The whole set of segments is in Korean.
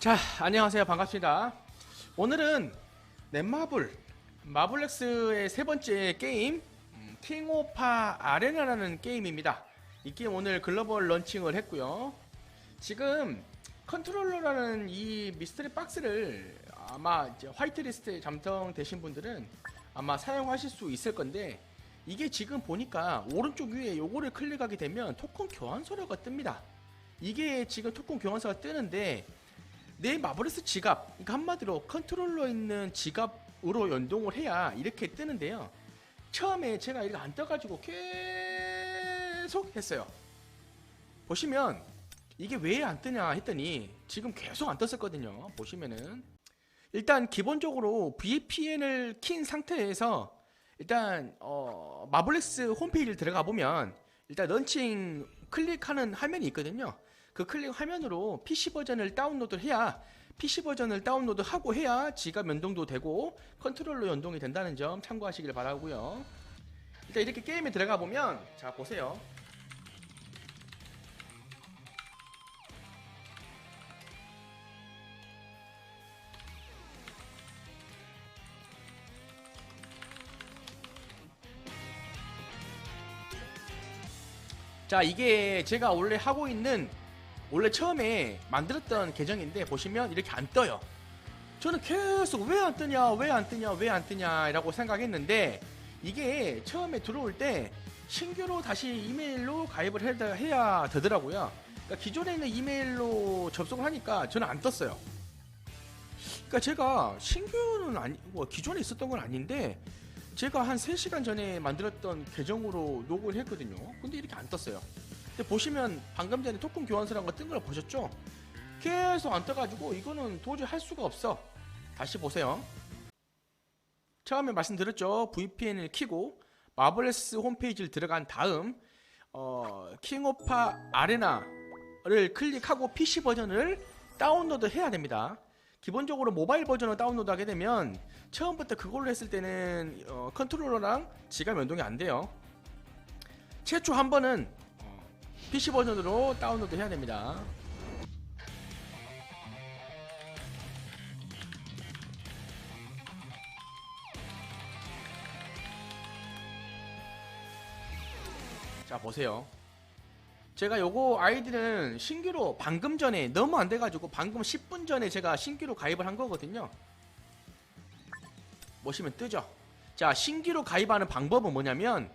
자, 안녕하세요. 반갑습니다. 오늘은 넷마블, 마블렉스의 세 번째 게임, 음, 킹 오파 아레나라는 게임입니다. 이 게임 오늘 글로벌 런칭을 했고요. 지금 컨트롤러라는 이 미스터리 박스를 아마 화이트리스트에 잠정되신 분들은 아마 사용하실 수 있을 건데 이게 지금 보니까 오른쪽 위에 요거를 클릭하게 되면 토큰 교환서류가 뜹니다. 이게 지금 토큰 교환서가 뜨는데 내 마블레스 지갑, 그러니까 한마디로 컨트롤러 있는 지갑으로 연동을 해야 이렇게 뜨는데요. 처음에 제가 이거 안 떠가지고 계속 했어요. 보시면 이게 왜 안 뜨냐 했더니 지금 계속 안 떴었거든요. 보시면은 일단 기본적으로 VPN을 킨 상태에서 일단 어, 마블렉스 홈페이지를 들어가 보면 일단 런칭 클릭하는 화면이 있거든요. 그 클릭 화면으로 PC 버전을 다운로드를 해야 PC 버전을 다운로드 하고 해야 지갑 연동도 되고 컨트롤러 연동이 된다는 점 참고하시길 바라고요. 일단 이렇게 게임에 들어가 보면 자 보세요. 자 이게 제가 원래 하고 있는 원래 처음에 만들었던 계정인데 보시면 이렇게 안 떠요. 저는 계속 왜 안 뜨냐, 왜 안 뜨냐, 왜 안 뜨냐라고 생각했는데 이게 처음에 들어올 때 신규로 다시 이메일로 가입을 해야, 되더라고요. 그러니까 기존에 있는 이메일로 접속을 하니까 저는 안 떴어요. 그러니까 제가 신규는 아니, 뭐 기존에 있었던 건 아닌데 제가 한 3시간 전에 만들었던 계정으로 로그를 했거든요. 근데 이렇게 안 떴어요. 근데 보시면 방금 전에 토큰 교환서란 거 뜬 걸 보셨죠? 계속 안 떠가지고 이거는 도저히 할 수가 없어. 다시 보세요. 처음에 말씀드렸죠. VPN을 키고 마블레스 홈페이지를 들어간 다음 어, 킹오파 아레나를 클릭하고 PC 버전을 다운로드 해야 됩니다. 기본적으로 모바일 버전을 다운로드 하게 되면 처음부터 그걸로 했을 때는 어, 컨트롤러랑 지갑 연동이 안 돼요. 최초 한 번은 어, PC 버전으로 다운로드 해야 됩니다. 자 보세요. 제가 요거 아이디는 신규로 방금 전에 너무 안 돼가지고 방금 10분 전에 제가 신규로 가입을 한 거거든요. 보시면 뜨죠. 자 신규로 가입하는 방법은 뭐냐면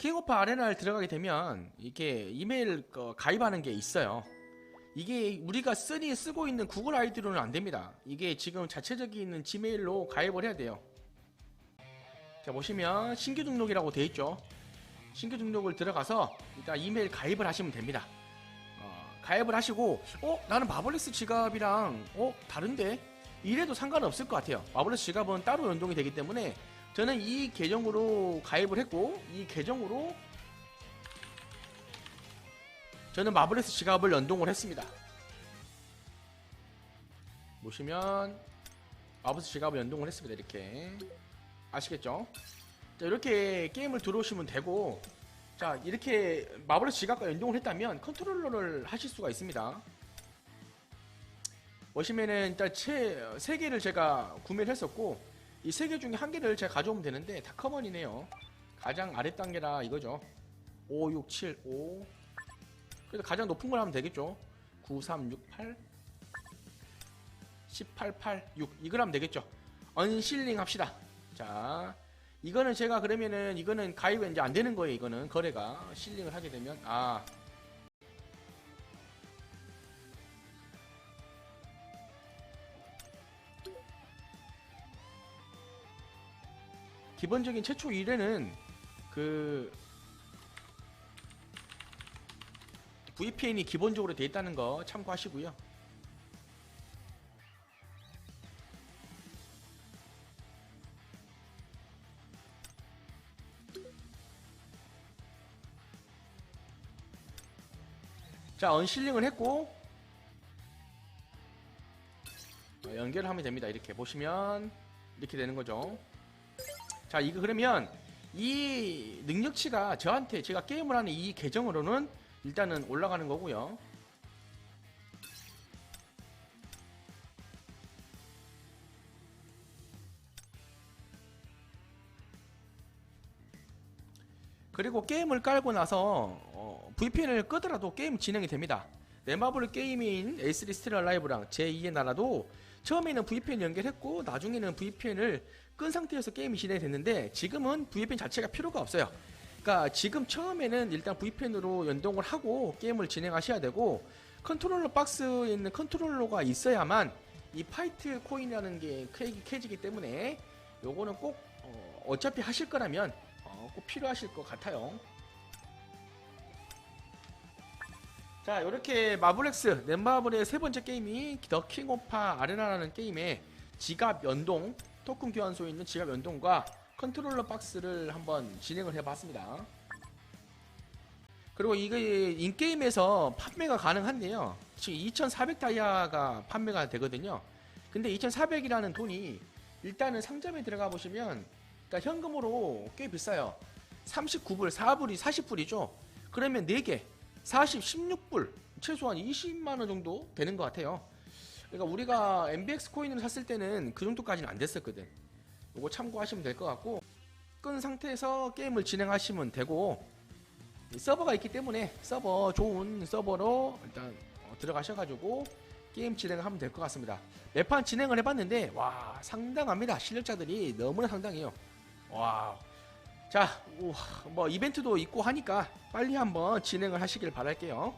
킹오파 아레나를 들어가게 되면 이게 이메일 거 가입하는 게 있어요. 이게 우리가 쓰니 쓰고 있는 구글 아이디로는 안 됩니다. 이게 지금 자체적인 지메일로 가입을 해야 돼요. 자 보시면 신규 등록이라고 돼 있죠. 신규 등록을 들어가서 일단 이메일 가입을 하시면 됩니다. 어, 가입을 하시고 어 나는 마블레스 지갑이랑 어 다른데 이래도 상관없을 것 같아요. 마블레스 지갑은 따로 연동이 되기 때문에 저는 이 계정으로 가입을 했고 이 계정으로 저는 마블레스 지갑을 연동을 했습니다. 보시면 마블레스 지갑을 연동을 했습니다. 이렇게 아시겠죠? 자, 이렇게 게임을 들어오시면 되고 자 이렇게 마블레스 지갑과 연동을 했다면 컨트롤러를 하실 수가 있습니다. 보시면은 일단 채, 세 개를 제가 구매를 했었고 이 세 개 중에 한 개를 제가 가져오면 되는데 다 커먼이네요. 가장 아래 단계라 이거죠. 5, 6, 7, 5. 그래서 가장 높은 걸 하면 되겠죠. 9, 3, 6, 8. 18, 8, 6. 이걸 하면 되겠죠. 언실링 합시다. 자, 이거는 제가 그러면은 이거는 가입이 이제 안 되는 거예요. 이거는 거래가 실링을 하게 되면 아 기본적인 최초 1회는 그 VPN이 기본적으로 돼 있다는 거 참고하시고요. 자, 언실링을 했고 어, 연결을 하면 됩니다. 이렇게 보시면 이렇게 되는 거죠. 자, 이거 그러면 이 능력치가 저한테 제가 게임을 하는 이 계정으로는 일단은 올라가는 거고요. 그리고 게임을 깔고 나서 어, VPN을 끄더라도 게임 진행이 됩니다. 네마블 게임인 A3 스틸 라이브랑 제2의 나라도 처음에는 VPN 연결했고 나중에는 VPN을 끈 상태에서 게임이 진행이 됐는데 지금은 VPN 자체가 필요가 없어요. 그러니까 지금 처음에는 일단 VPN으로 연동을 하고 게임을 진행하셔야 되고 컨트롤러 박스에 있는 컨트롤러가 있어야만 이 파이트 코인이라는 게 캐- 캐지기 때문에 요거는 꼭 어, 어차피 하실 거라면 어, 꼭 필요하실 것 같아요. 자, 이렇게 마블렉스 넷마블의 세 번째 게임이 더 킹 오파 아레나라는 게임의 지갑 연동 토큰 교환소에 있는 지갑 연동과 컨트롤러 박스를 한번 진행을 해봤습니다. 그리고 이게 인게임에서 판매가 가능한데요. 지금 2,400 다이아가 판매가 되거든요. 근데 2,400이라는 돈이 일단은 상점에 들어가 보시면 그러니까 현금으로 꽤 비싸요. 39불, 4불이 40불이죠. 그러면 4개, 40, 16불, 최소한 20만 원 정도 되는 것 같아요. 그러니까 우리가 MBX 코인을 샀을 때는 그 정도까지는 안 됐었거든. 이거 참고하시면 될 것 같고 끈 상태에서 게임을 진행하시면 되고 이 서버가 있기 때문에 서버 좋은 서버로 일단 어, 들어가셔가지고 게임 진행을 하면 될 것 같습니다. 매판 진행을 해봤는데 와 상당합니다. 실력자들이 너무나 상당해요. 와. 자, 뭐 이벤트도 있고 하니까 빨리 한번 진행을 하시길 바랄게요.